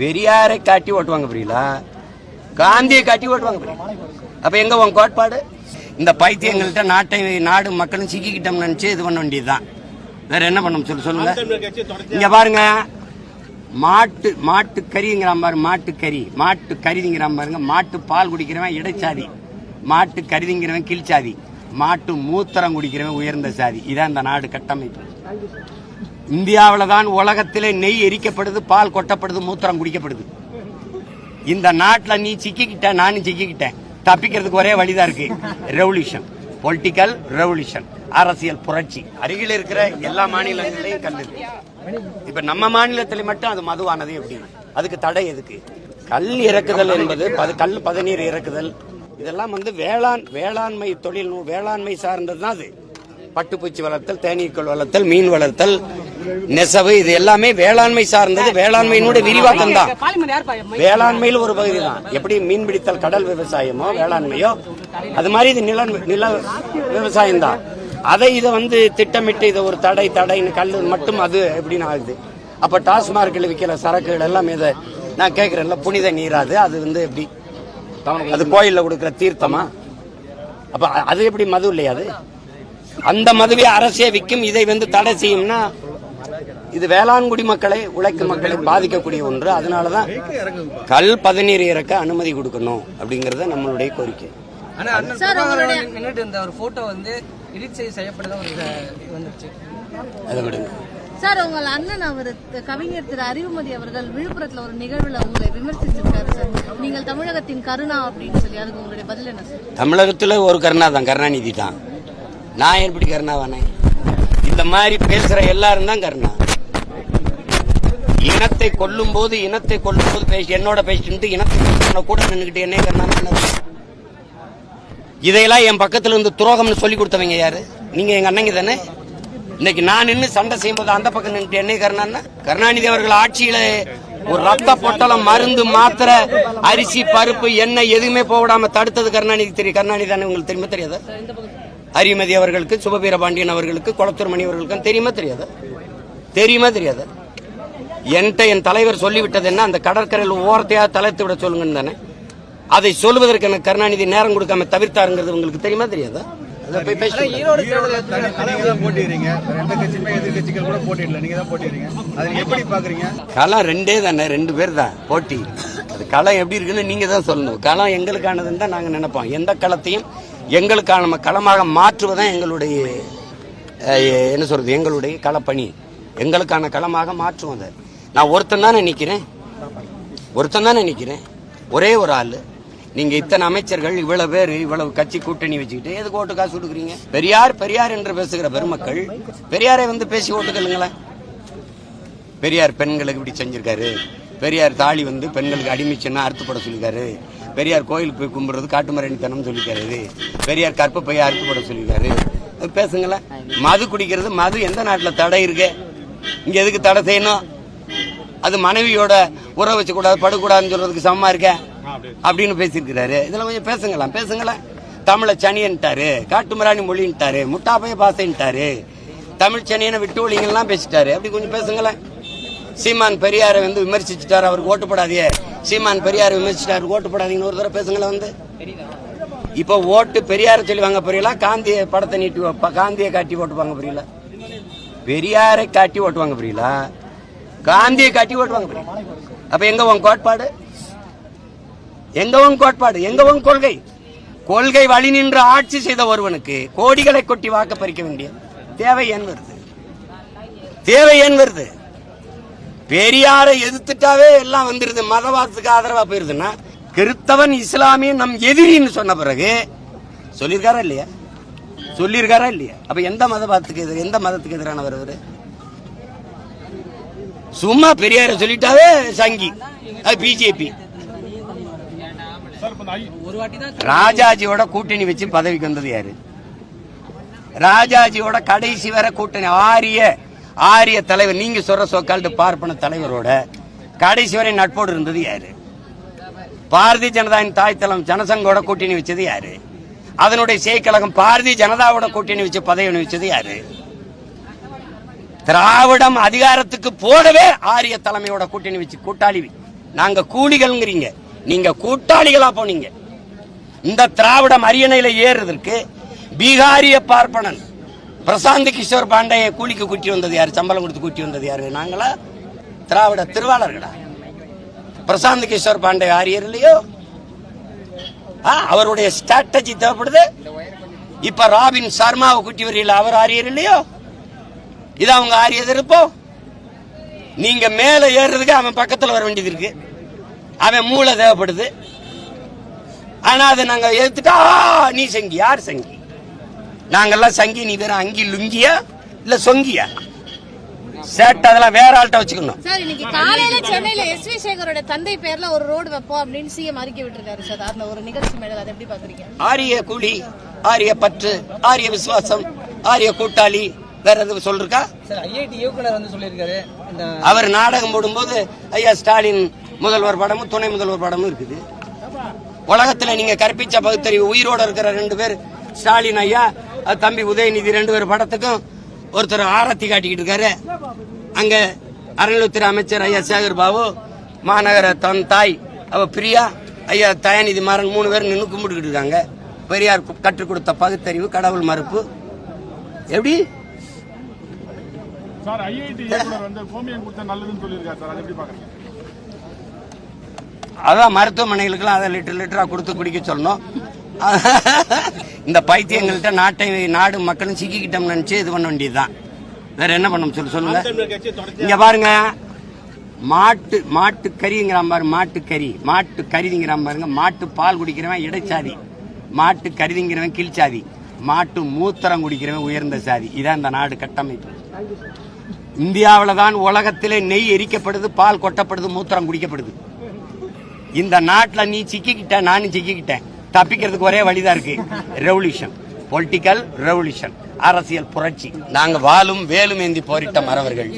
பெரியாரை காட்டி ஓட்டுவாங்க புரியல காந்தியை காட்டி ஓட்டுவாங்க புரியல அப்ப எங்க உன் கோட்பாடு? இந்த பைத்தியங்கள்ட்ட நாட்டை நாடு மக்களும் சிக்கிக்கிட்டோம் நினைச்சு இது பண்ண வேண்டியதுதான். வேற என்ன பண்ண சொல்லு சொல்லுங்க. இங்க பாருங்க. மாட்டு மாட்டு கறிங்கிறான் பாரு மாட்டு கறி மாட்டு கறிங்கிறான் பாருங்க மாட்டு பால் குடிக்கிறவன் இடைச்சாதி. மாட்டு கருதிங்கிறவன் கீழ்ச்சாதி. மாட்டு மூத்திரம் குடிக்கிறவன் உயர்ந்த சாதி. இதான் இந்த நாடு கட்டமைப்பு. இந்தியாவில் தான் உலகத்திலே நெய் எரிக்கப்படுது பால் கொட்டப்படுது மூத்திரம் குடிக்கப்படுது. இந்த நாட்டில் நீ சிக்கிக்கிட்ட நானும் சிக்கிக்கிட்டேன். தப்பிக்கிறதுக்கு ஒரே வழிதான் இருக்கு. ரெவல்யூஷன் பொலிட்டிக்கல் ரெவல்யூஷன் அரசியல் புரட்சி. அருகில் இருக்கிற எல்லா மாநிலங்களையும் கல் இப்ப நம்ம மாநிலத்தில் மட்டும் அது மதுவானது எப்படி? அதுக்கு தடை எதுக்கு? கல் இறக்குதல் என்பது பது- கல் பதநீர் இறக்குதல். இதெல்லாம் வந்து வேளாண் வேளாண்மை தொழில் வேளாண்மை சார்ந்தது தான் அது. பட்டுப்பூச்சி வளர்த்தல் தேனீக்கள் வளர்த்தல் மீன் வளர்த்தல் நெசவு இது எல்லாமே வேளாண்மை சார்ந்தது. வேளாண்மையினுடைய விரிவாக்கம் தான் வேளாண்மையில் ஒரு பகுதி தான் எப்படி மீன் பிடித்தல் கடல் விவசாயமோ வேளாண்மையோ அது மாதிரி இது நில நில விவசாயம் தான் அதை இதை வந்து திட்டமிட்டு இதை ஒரு தடை தடைன்னு கல் மட்டும் அது எப்படின்னு ஆகுது. அப்ப டாஸ்மார்க்கில் விற்கிற சரக்குகள் எல்லாம் இதை நான் கேட்கிறேன்ல புனித நீராது அது வந்து எப்படி? அது கோயில்ல கொடுக்கிற தீர்த்தமா? அப்ப அது எப்படி மது இல்லையா அது? அந்த மதுவை அரசே விற்கும் இதை வந்து தடை செய்யும்னா இது வேளாண்குடி மக்களை உழைக்கும் மக்களை பாதிக்கக்கூடிய ஒன்று. அதனாலதான் கல் பதநீர் இறக்க அனுமதி கொடுக்கணும் அப்படிங்கறது நம்மளுடைய கோரிக்கை. அதை விடுங்க. சார் உங்கள் அண்ணன் அவர் கவிஞர் திரு அறிவுமதி அவர்கள் விழுப்புரத்துல ஒரு நிகழ்வுல உங்களை விமர்சிச்சிருக்காரு சார். நீங்கள் தமிழகத்தின் கருணா அப்படின்னு சொல்லி அதுக்கு உங்களுடைய பதில் என்ன சார்? தமிழகத்துல ஒரு கருணா தான் கருணாநிதி தான். நான் எப்படி கருணாவானே? இந்த மாதிரி பேசுற எல்லாரும் தான் கருணா. இனத்தை கொல்லும் போது இனத்தை கொல்லும் போது பேசி என்னோட பேசிட்டு இனத்தை கொல்லுன கூட நின்றுகிட்டு என்ன இதையெல்லாம் என் பக்கத்துல இருந்து துரோகம்னு சொல்லி கொடுத்தவங்க யாரு? நீங்க எங்க அண்ணங்க தானே? இன்னைக்கு நான் நின்று சண்டை செய்யும்போது அந்த பக்கம் நின்னுட்டு என்ன கருணான்னா? கருணாநிதி அவர்கள் ஆட்சியில ஒரு ரத்த பொட்டலம் மருந்து மாத்திர அரிசி பருப்பு எண்ணெய் எதுவுமே போடாம தடுத்தது கருணாநிதி தெரியும். கருணாநிதி தானே உங்களுக்கு தெரியுமா தெரியாது? அரிமதி அவர்களுக்கு சுபவீரபாண்டியன் அவர்களுக்கு குளத்தூர் மணி அவர்களுக்கு தெரியுமா தெரியாது? தெரியுமா தெரியாது? என்கிட்ட என் தலைவர் சொல்லிவிட்டது என்ன? அந்த கடற்கரையில் ஓரத்தையாக தலைத்து விட சொல்லுங்கன்னு தானே. அதை சொல்லுவதற்கு எனக்கு கருணாநிதி நேரம் கொடுக்காம தவிர்த்தாருங்கிறது உங்களுக்கு தெரியுமா தெரியாதா? களம் ரெண்டே தானே ரெண்டு பேர் தான் போட்டி. அது களம் எப்படி இருக்குன்னு நீங்க தான் சொல்லணும். களம் எங்களுக்கானதுன்னு தான் நாங்க நினைப்போம். எந்த களத்தையும் எங்களுக்கான களமாக மாற்றுவதுதான் எங்களுடைய என்ன சொல்றது எங்களுடைய களப்பணி. எங்களுக்கான களமாக மாற்றுவோம் அதை. நான் ஒருத்தன் தானே நிற்கிறேன் ஒருத்தன் தானே நிற்கிறேன் ஒரே ஒரு ஆள். நீங்க இத்தனை அமைச்சர்கள் இவ்வளவு பேர் இவ்வளவு கட்சி கூட்டணி வச்சுக்கிட்டு எதுக்கு ஓட்டு காசு கொடுக்குறீங்க? பெரியார் பெரியார் என்று பேசுகிற பெருமக்கள் பெரியாரை வந்து பேசி ஓட்டுக்கலுங்களேன் பெரியார் பெண்களுக்கு இப்படி செஞ்சிருக்காரு. பெரியார் தாலி வந்து பெண்களுக்கு அடிமைச்சுன்னா அறுத்துப்பட சொல்லியிருக்காரு. பெரியார் கோயிலுக்கு போய் கும்பிடுறது காட்டுமரணித்தனம் சொல்லியிருக்காரு. பெரியார் கற்பப்பையை அறுத்துப்பட சொல்லியிருக்காரு. பேசுங்களேன். மது குடிக்கிறது மது எந்த நாட்டில் தடை இருக்கு? இங்கே எதுக்கு தடை செய்யணும்? அது மனைவியோட உறவு வச்சக்கூடாது படக்கூடாதுன்னு சொல்றதுக்கு சமமா இருக்க? அப்படின்னு பேசியிருக்கிறாரு. இதெல்லாம் கொஞ்சம் பேசுங்களேன் பேசுங்களேன். தமிழை சனியன்ட்டாரு காட்டுமிராணி மொழின்ட்டாரு முட்டாப்பைய பாசைன்ட்டாரு. தமிழ் சனியனை விட்டு ஒழிங்கெல்லாம் பேசிட்டாரு. அப்படி கொஞ்சம் பேசுங்களேன். சீமான் பெரியாரை வந்து விமர்சிச்சுட்டாரு அவருக்கு ஓட்டு போடாதே. சீமான் பெரியாரை விமர்சிச்சிட்டாரு ஓட்டு போடாதீங்கன்னு ஒரு தடவை பேசுங்களேன் வந்து. இப்போ ஓட்டு பெரியாரை சொல்லி வாங்க புரியல காந்திய படத்தை நீட்டி வைப்ப- காந்தியை காட்டி ஓட்டு வாங்க புரியல பெரியாரை காட்டி ஓட்டுவாங்க புரியல காந்தியை கட்டி ஓட்டுவாங்க அப்ப எங்க உன் கோட்பாடு? எங்க உன் கோட்பாடு? எங்க உன் கொள்கை? கொள்கை வழி நின்று ஆட்சி செய்த ஒருவனுக்கு கோடிகளை கொட்டி வாக்கு பறிக்க வேண்டிய தேவை ஏன் வருது? தேவை ஏன் வருது? பெரியாரை எதிர்த்துட்டாவே எல்லாம் வந்துருது. மதவாதத்துக்கு ஆதரவா போயிருதுன்னா கிறிஸ்தவன் இஸ்லாமியன் நம் எதிரின்னு சொன்ன பிறகு சொல்லியிருக்காரா இல்லையா? சொல்லியிருக்காரா இல்லையா? அப்ப எந்த மதவாதத்துக்கு எதிர் எந்த மதத்துக்கு எதிரானவர் அவரு? சும்மா பெரியார சொல்லிட்டாவே சங்கி. அது பிஜேபி. ராஜாஜியோட கூட்டணி வச்சு பதவிக்கு வந்தது யாரு? ராஜாஜியோட கடைசி வரை கூட்டணி ஆரிய ஆரிய தலைவர் நீங்க சொல்ற சோக்கால்டு பார்ப்பன தலைவரோட கடைசி வரை நட்போடு இருந்தது யாரு? பாரதிய ஜனதாவின் தாய் தளம் ஜனசங்கோட கூட்டணி வச்சது யாரு? அதனுடைய செய்கழகம் பாரதிய ஜனதாவோட கூட்டணி வச்சு பதவி வச்சது யாரு? திராவிடம் அதிகாரத்துக்கு போடவே ஆரிய தலைமையோட கூட்டணி வச்சு கூட்டாளி. நாங்க கூலிகள்ங்கிறீங்க. நீங்க கூட்டாளிகளா போனீங்க. இந்த திராவிடம் அரியணையில ஏறுறதற்கு பீகாரிய பார்ப்பனன் பிரசாந்த் கிஷோர் பாண்டைய கூலிக்கு கூட்டி வந்தது யார்? சம்பளம் கொடுத்து கூட்டி வந்தது யாரு? நாங்களா? திராவிட திருவாளர்களா? பிரசாந்த் கிஷோர் பாண்டே ஆரியர் இல்லையோ? ஆ, அவருடைய ஸ்ட்ராட்டஜி தேவைப்படுது. இப்ப ராபின் சர்மாவை கூட்டி வரீங்களா அவர் ஆரியர் இல்லையோ? இது அவங்க ஆரிய எதிர்ப்போ? நீங்க மேல ஏறுறதுக்கு அவன் பக்கத்துல வர வேண்டியது இருக்கு. அவன் மூளை தேவைப்படுது. ஆனா அதை நாங்க எடுத்துட்டா "ஆ, நீ சங்கி. யார் சங்கி? நாங்கெல்லாம் சங்கி நீ வேற அங்கி லுங்கியா? இல்ல சொங்கியா? சேட்டை அதெல்லாம் வேற ஆள்கிட்ட வச்சுக்கணும். சார் இன்னைக்கு காலையில சென்னையில எஸ் வி சேகரோட தந்தை பேர்ல ஒரு ரோடு வைப்போம் அப்படின்னு சிஎம் அறிக்கை விட்டுருக்காரு சார். அந்த ஒரு நிகழ்ச்சி மேல அதை எப்படி பாக்குறீங்க ஆரிய கூலி ஆரிய பற்று ஆரிய விசுவாசம் ஆரிய கூட்டாளி வேற எதுவும் சொல்லிருக்கா? அவர் நாடகம் போடும்போது ஐயா ஸ்டாலின் முதல்வர் படமும் துணை முதல்வர் படமும் இருக்குது. உலகத்துல நீங்க கற்பிச்ச பகுத்தறிவு உயிரோட இருக்கிற ரெண்டு பேர் ஸ்டாலின் ஐயா தம்பி உதயநிதி ரெண்டு பேர் படத்துக்கும் ஒருத்தர் ஆரத்தி காட்டிக்கிட்டு இருக்காரு. அங்க அறநிலையத்துறை அமைச்சர் ஐயா சேகர் பாபு மாநகர தன் தாய் அவ பிரியா ஐயா தயாநிதி மாறன் மூணு பேர் நின்று கும்பிட்டுக்கிட்டு இருக்காங்க. பெரியார் கற்றுக் கொடுத்த பகுத்தறிவு கடவுள் மறுப்பு. எப்படி? சார் ஐஐடி இயக்குனர் வந்து கோமியம் கொடுத்தா நல்லதுன்னு சொல்லியிருக்காரு சார். அதை எப்படி பாக்குறீங்க அதான் மருத்துவமனைகளுக்கெல்லாம் அதை லிட்டர் லிட்டரா கொடுத்து குடிக்க சொல்லணும். இந்த பைத்தியங்கள்ட்ட நாட்டை நாடு மக்களும் சிக்கிக்கிட்டோம் நினைச்சு இது பண்ண வேண்டியதுதான். வேற என்ன பண்ண சொல்லு சொல்லுங்க. இங்க பாருங்க. மாட்டு மாட்டு கறிங்கிறான் பாரு மாட்டு கறி. மாட்டு கறிங்கிறான் பாருங்க. மாட்டு பால் குடிக்கிறவன் இடைச்சாதி. மாட்டு கருதிங்கிறவன் கீழ்ச்சாதி. மாட்டு மூத்திரம் குடிக்கிறவன் உயர்ந்த சாதி. இதான் இந்த நாடு கட்டமைப்பு. இந்தியாவில் தான் உலகத்திலே நெய் எரிக்கப்படுது பால் கொட்டப்படுது மூத்திரம் குடிக்கப்படுது. இந்த நாட்டில் நீ சிக்கிக்கிட்ட நானும் சிக்கிக்கிட்டேன். தப்பிக்கிறதுக்கு ஒரே வழிதான் இருக்கு. ரெவல்யூஷன் பொலிட்டிக்கல் ரெவல்யூஷன் அரசியல் புரட்சி. நாங்க வாழும் வேலும் ஏந்தி போரிட்ட மறவர்கள்.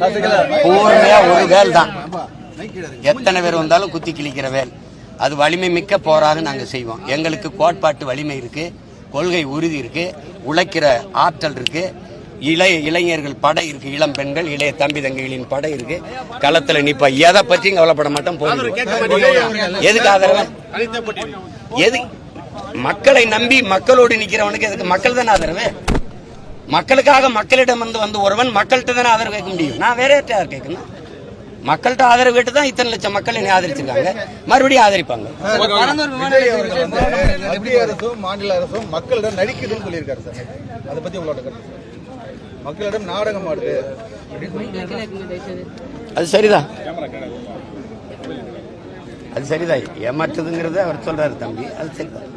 பூர்மையா ஒரு வேல் தான் எத்தனை பேர் வந்தாலும் குத்தி கிழிக்கிற வேல். அது வலிமை மிக்க போராக நாங்க செய்வோம். எங்களுக்கு கோட்பாட்டு வலிமை இருக்கு. கொள்கை உறுதி இருக்கு. உழைக்கிற ஆற்றல் இருக்கு. இளைய இளைஞர்கள் படை இருக்கு. இளம் பெண்கள் இளைய தம்பி தங்கைகளின் படை இருக்கு. களத்துல நிப்ப. எதை பற்றியும் கவலைப்பட மாட்டோம் போயிடுவோம் எதுக்கு ஆதரவு? எது? மக்களை நம்பி மக்களோடு நிக்கிறவனுக்கு எதுக்கு? மக்கள் தானே ஆதரவு? மக்களுக்காக மக்களிடம் வந்து வந்து ஒருவன் மக்கள்கிட்ட தானே ஆதரவு கேட்க முடியும். நான் வேற யார்கிட்ட கேட்கணும்? மக்கள்கிட்ட ஆதரவு கேட்டு தான் இத்தனை லட்சம் மக்கள் என்னை ஆதரிச்சிருக்காங்க. மறுபடியும் ஆதரிப்பாங்க. மாநில அரசும் மக்களிடம் நடிக்குதுன்னு சொல்லியிருக்காரு சார். அதை பத்தி உங்களோட. மக்களிடம் நாடகம் ஆடுது. அது சரிதான். அது சரிதான். ஏமாற்றுதுங்கிறத அவர் சொல்றாரு தம்பி. அது சரிதான்.